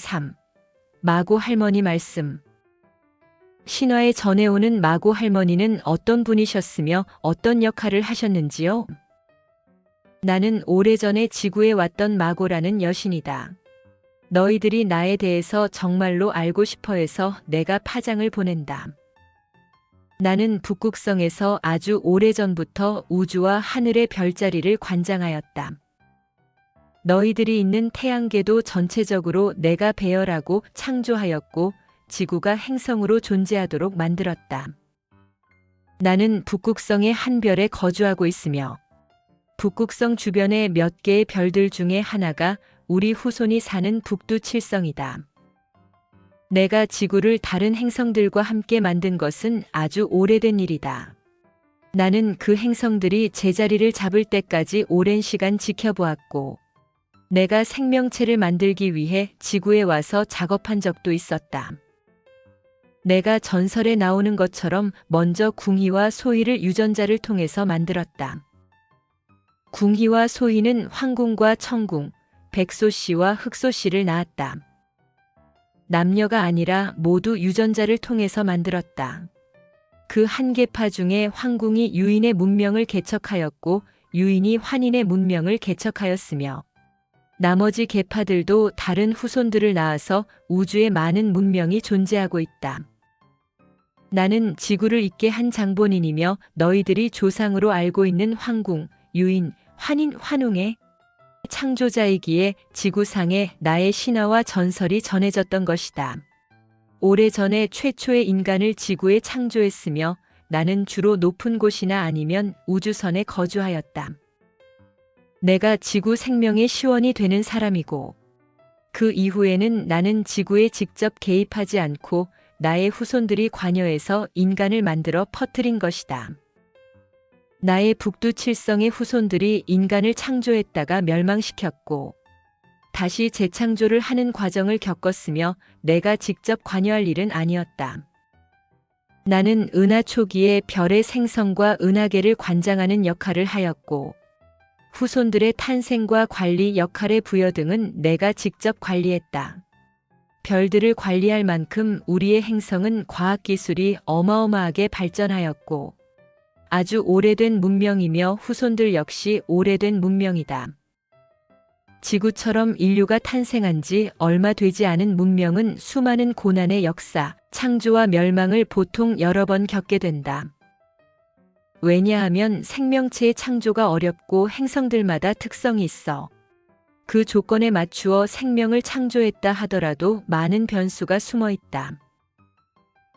3. 마고 할머니 말씀. 신화에 전해오는 마고 할머니는 어떤 분이셨으며 어떤 역할을 하셨는지요? 나는 오래전에 지구에 왔던 마고라는 여신이다. 너희들이 나에 대해서 정말로 알고 싶어 해서 내가 파장을 보낸다. 나는 북극성에서 아주 오래전부터 우주와 하늘의 별자리를 관장하였다. 너희들이 있는 태양계도 전체적으로 내가 배열하고 창조하였고 지구가 행성으로 존재하도록 만들었다. 나는 북극성의 한 별에 거주하고 있으며 북극성 주변의 몇 개의 별들 중에 하나가 우리 후손이 사는 북두칠성이다. 내가 지구를 다른 행성들과 함께 만든 것은 아주 오래된 일이다. 나는 그 행성들이 제자리를 잡을 때까지 오랜 시간 지켜보았고, 내가 생명체를 만들기 위해 지구에 와서 작업한 적도 있었다. 내가 전설에 나오는 것처럼 먼저 궁희와 소희를 유전자를 통해서 만들었다. 궁희와 소희는 황궁과 청궁, 백소씨와 흑소씨를 낳았다. 남녀가 아니라 모두 유전자를 통해서 만들었다. 그 한 계파 중에 황궁이 유인의 문명을 개척하였고 유인이 환인의 문명을 개척하였으며 나머지 계파들도 다른 후손들을 낳아서 우주에 많은 문명이 존재하고 있다. 나는 지구를 잇게 한 장본인이며 너희들이 조상으로 알고 있는 황궁, 유인, 환인, 환웅의 창조자이기에 지구상에 나의 신화와 전설이 전해졌던 것이다. 오래전에 최초의 인간을 지구에 창조했으며 나는 주로 높은 곳이나 아니면 우주선에 거주하였다. 내가 지구 생명의 시원이 되는 사람이고 그 이후에는 나는 지구에 직접 개입하지 않고 나의 후손들이 관여해서 인간을 만들어 퍼뜨린 것이다. 나의 북두칠성의 후손들이 인간을 창조했다가 멸망시켰고 다시 재창조를 하는 과정을 겪었으며 내가 직접 관여할 일은 아니었다. 나는 은하 초기에 별의 생성과 은하계를 관장하는 역할을 하였고 후손들의 탄생과 관리 역할의 부여 등은 내가 직접 관리했다. 별들을 관리할 만큼 우리의 행성은 과학기술이 어마어마하게 발전하였고 아주 오래된 문명이며 후손들 역시 오래된 문명이다. 지구처럼 인류가 탄생한 지 얼마 되지 않은 문명은 수많은 고난의 역사, 창조와 멸망을 보통 여러 번 겪게 된다. 왜냐하면 생명체의 창조가 어렵고 행성들마다 특성이 있어. 그 조건에 맞추어 생명을 창조했다 하더라도 많은 변수가 숨어 있다.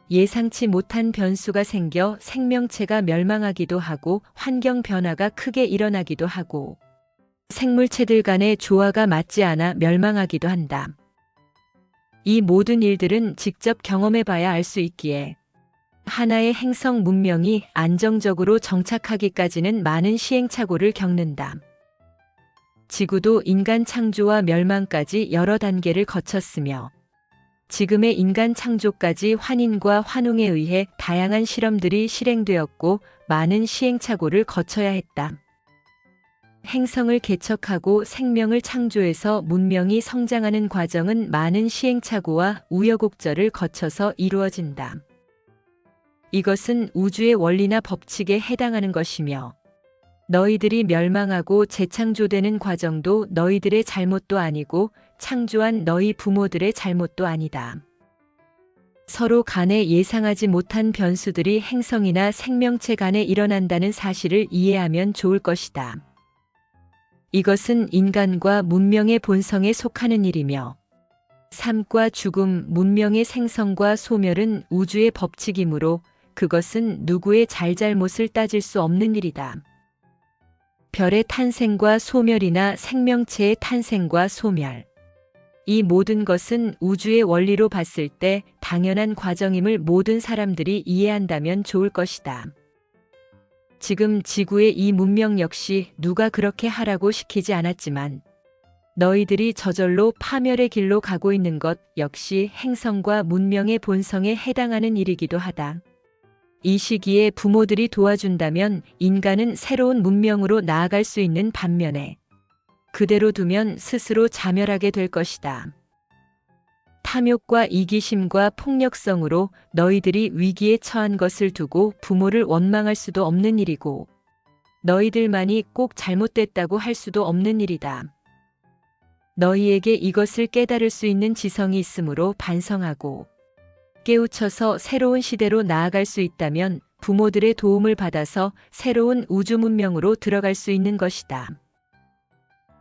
예상치 못한 변수가 생겨 생명체가 멸망하기도 하고 환경 변화가 크게 일어나기도 하고 생물체들 간의 조화가 맞지 않아 멸망하기도 한다. 이 모든 일들은 직접 경험해 봐야 알 수 있기에 하나의 행성 문명이 안정적으로 정착하기까지는 많은 시행착오를 겪는다. 지구도 인간 창조와 멸망까지 여러 단계를 거쳤으며 지금의 인간 창조까지 환인과 환웅에 의해 다양한 실험들이 실행되었고 많은 시행착오를 거쳐야 했다. 행성을 개척하고 생명을 창조해서 문명이 성장하는 과정은 많은 시행착오와 우여곡절을 거쳐서 이루어진다. 이것은 우주의 원리나 법칙에 해당하는 것이며 너희들이 멸망하고 재창조되는 과정도 너희들의 잘못도 아니고 창조한 너희 부모들의 잘못도 아니다. 서로 간에 예상하지 못한 변수들이 행성이나 생명체 간에 일어난다는 사실을 이해하면 좋을 것이다. 이것은 인간과 문명의 본성에 속하는 일이며 삶과 죽음, 문명의 생성과 소멸은 우주의 법칙이므로 그것은 누구의 잘잘못을 따질 수 없는 일이다. 별의 탄생과 소멸이나 생명체의 탄생과 소멸. 이 모든 것은 우주의 원리로 봤을 때 당연한 과정임을 모든 사람들이 이해한다면 좋을 것이다. 지금 지구의 이 문명 역시 누가 그렇게 하라고 시키지 않았지만 너희들이 저절로 파멸의 길로 가고 있는 것 역시 행성과 문명의 본성에 해당하는 일이기도 하다. 이 시기에 부모들이 도와준다면 인간은 새로운 문명으로 나아갈 수 있는 반면에 그대로 두면 스스로 자멸하게 될 것이다. 탐욕과 이기심과 폭력성으로 너희들이 위기에 처한 것을 두고 부모를 원망할 수도 없는 일이고 너희들만이 꼭 잘못됐다고 할 수도 없는 일이다. 너희에게 이것을 깨달을 수 있는 지성이 있으므로 반성하고 깨우쳐서 새로운 시대로 나아갈 수 있다면 부모들의 도움을 받아서 새로운 우주 문명으로 들어갈 수 있는 것이다.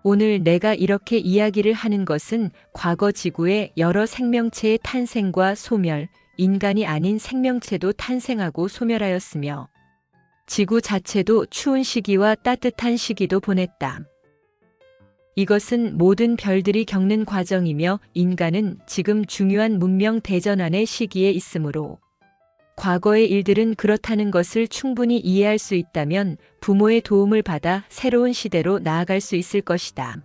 오늘 내가 이렇게 이야기를 하는 것은 과거 지구의 여러 생명체의 탄생과 소멸, 인간이 아닌 생명체도 탄생하고 소멸하였으며 지구 자체도 추운 시기와 따뜻한 시기도 보냈다. 이것은 모든 별들이 겪는 과정이며 인간은 지금 중요한 문명 대전환의 시기에 있으므로 과거의 일들은 그렇다는 것을 충분히 이해할 수 있다면 부모의 도움을 받아 새로운 시대로 나아갈 수 있을 것이다.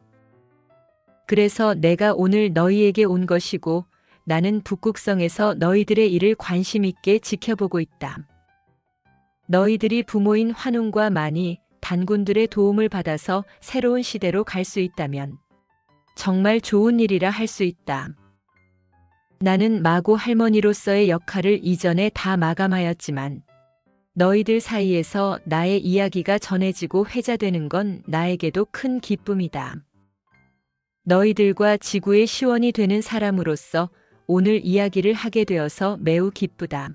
그래서 내가 오늘 너희에게 온 것이고 나는 북극성에서 너희들의 일을 관심 있게 지켜보고 있다. 너희들이 부모인 환웅과 마니, 단군들의 도움을 받아서 새로운 시대로 갈 수 있다면 정말 좋은 일이라 할 수 있다. 나는 마고 할머니로서의 역할을 이전에 다 마감하였지만 너희들 사이에서 나의 이야기가 전해지고 회자되는 건 나에게도 큰 기쁨이다. 너희들과 지구의 시원이 되는 사람으로서 오늘 이야기를 하게 되어서 매우 기쁘다.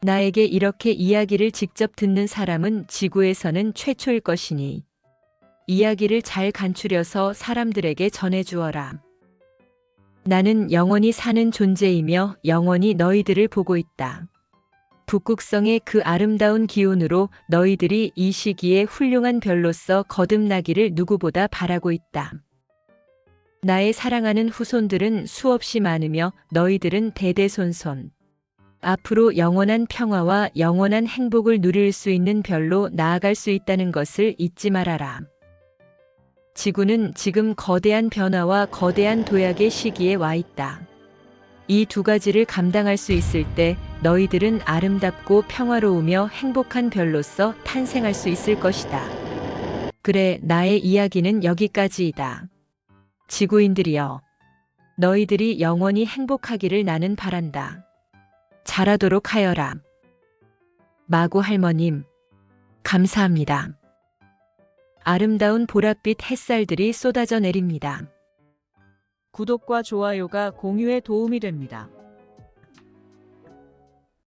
나에게 이렇게 이야기를 직접 듣는 사람은 지구에서는 최초일 것이니 이야기를 잘 간추려서 사람들에게 전해주어라. 나는 영원히 사는 존재이며 영원히 너희들을 보고 있다. 북극성의 그 아름다운 기운으로 너희들이 이 시기에 훌륭한 별로서 거듭나기를 누구보다 바라고 있다. 나의 사랑하는 후손들은 수없이 많으며 너희들은 대대손손. 앞으로 영원한 평화와 영원한 행복을 누릴 수 있는 별로 나아갈 수 있다는 것을 잊지 말아라. 지구는 지금 거대한 변화와 거대한 도약의 시기에 와 있다. 이 두 가지를 감당할 수 있을 때 너희들은 아름답고 평화로우며 행복한 별로서 탄생할 수 있을 것이다. 그래, 나의 이야기는 여기까지이다. 지구인들이여, 너희들이 영원히 행복하기를 나는 바란다. 잘하도록 하여라. 마고 할머님, 감사합니다. 아름다운 보랏빛 햇살들이 쏟아져 내립니다. 구독과 좋아요가 공유에 도움이 됩니다.